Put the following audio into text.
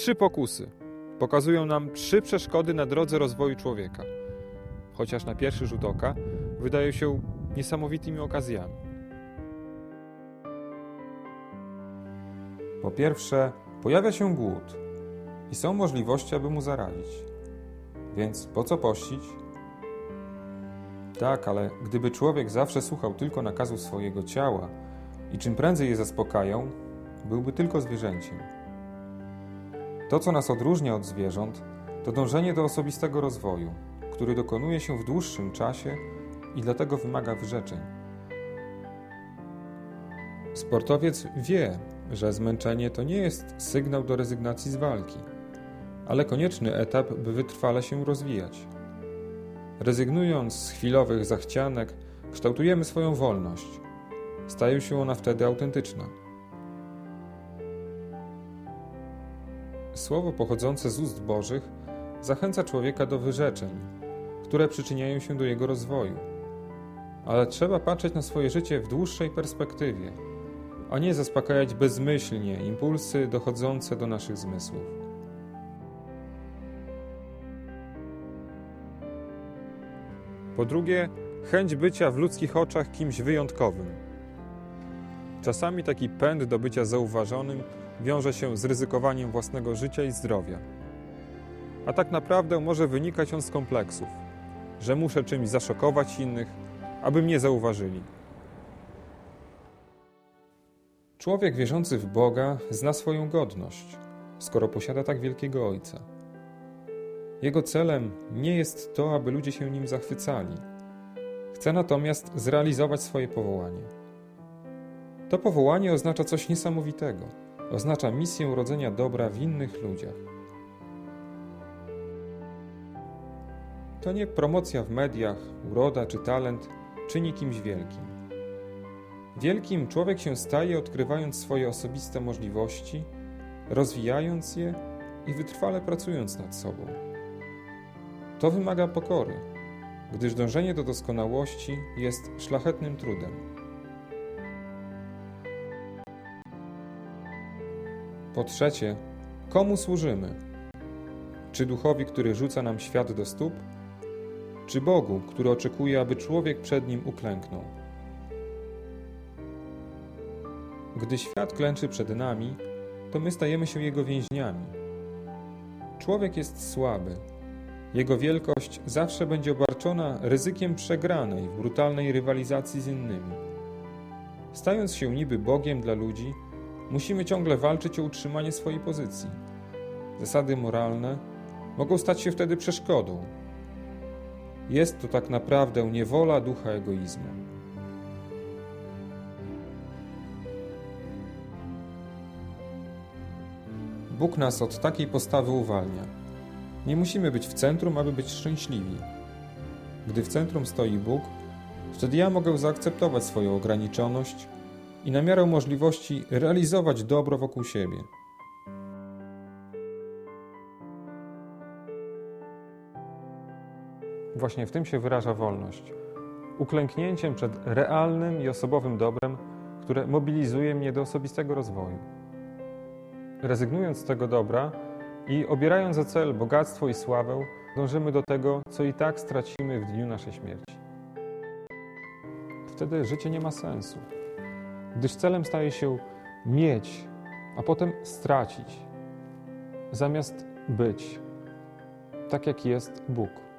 trzy pokusy. Pokazują nam trzy przeszkody na drodze rozwoju człowieka. Chociaż na pierwszy rzut oka wydają się niesamowitymi okazjami. Po pierwsze, pojawia się głód i są możliwości, aby mu zaradzić. Więc po co pościć? Tak, ale gdyby człowiek zawsze słuchał tylko nakazu swojego ciała i czym prędzej je zaspokajał, byłby tylko zwierzęciem. To, co nas odróżnia od zwierząt, to dążenie do osobistego rozwoju, który dokonuje się w dłuższym czasie i dlatego wymaga wyrzeczeń. Sportowiec wie, że zmęczenie to nie jest sygnał do rezygnacji z walki, ale konieczny etap, by wytrwale się rozwijać. Rezygnując z chwilowych zachcianek, kształtujemy swoją wolność. Staje się ona wtedy autentyczna. Słowo pochodzące z ust Bożych zachęca człowieka do wyrzeczeń, które przyczyniają się do jego rozwoju. Ale trzeba patrzeć na swoje życie w dłuższej perspektywie, a nie zaspokajać bezmyślnie impulsy dochodzące do naszych zmysłów. Po drugie, chęć bycia w ludzkich oczach kimś wyjątkowym. Czasami taki pęd do bycia zauważonym wiąże się z ryzykowaniem własnego życia i zdrowia. A tak naprawdę może wynikać on z kompleksów, że muszę czymś zaszokować innych, aby mnie zauważyli. Człowiek wierzący w Boga zna swoją godność, skoro posiada tak wielkiego Ojca. Jego celem nie jest to, aby ludzie się nim zachwycali. Chce natomiast zrealizować swoje powołanie. To powołanie oznacza coś niesamowitego. Oznacza misję urodzenia dobra w innych ludziach. To nie promocja w mediach, uroda czy talent czyni kimś wielkim. Wielkim człowiek się staje, odkrywając swoje osobiste możliwości, rozwijając je i wytrwale pracując nad sobą. To wymaga pokory, gdyż dążenie do doskonałości jest szlachetnym trudem. Po trzecie, komu służymy? Czy duchowi, który rzuca nam świat do stóp, czy Bogu, który oczekuje, aby człowiek przed nim uklęknął? Gdy świat klęczy przed nami, to my stajemy się jego więźniami. Człowiek jest słaby. Jego wielkość zawsze będzie obarczona ryzykiem przegranej w brutalnej rywalizacji z innymi. Stając się niby Bogiem dla ludzi, musimy ciągle walczyć o utrzymanie swojej pozycji. Zasady moralne mogą stać się wtedy przeszkodą. Jest to tak naprawdę niewola ducha egoizmu. Bóg nas od takiej postawy uwalnia. Nie musimy być w centrum, aby być szczęśliwi. Gdy w centrum stoi Bóg, wtedy ja mogę zaakceptować swoją ograniczoność i na miarę możliwości realizować dobro wokół siebie. Właśnie w tym się wyraża wolność. Uklęknięciem przed realnym i osobowym dobrem, które mobilizuje mnie do osobistego rozwoju. Rezygnując z tego dobra i obierając za cel bogactwo i sławę, dążymy do tego, co i tak stracimy w dniu naszej śmierci. Wtedy życie nie ma sensu, gdyż celem staje się mieć, a potem stracić, zamiast być, tak jak jest Bóg.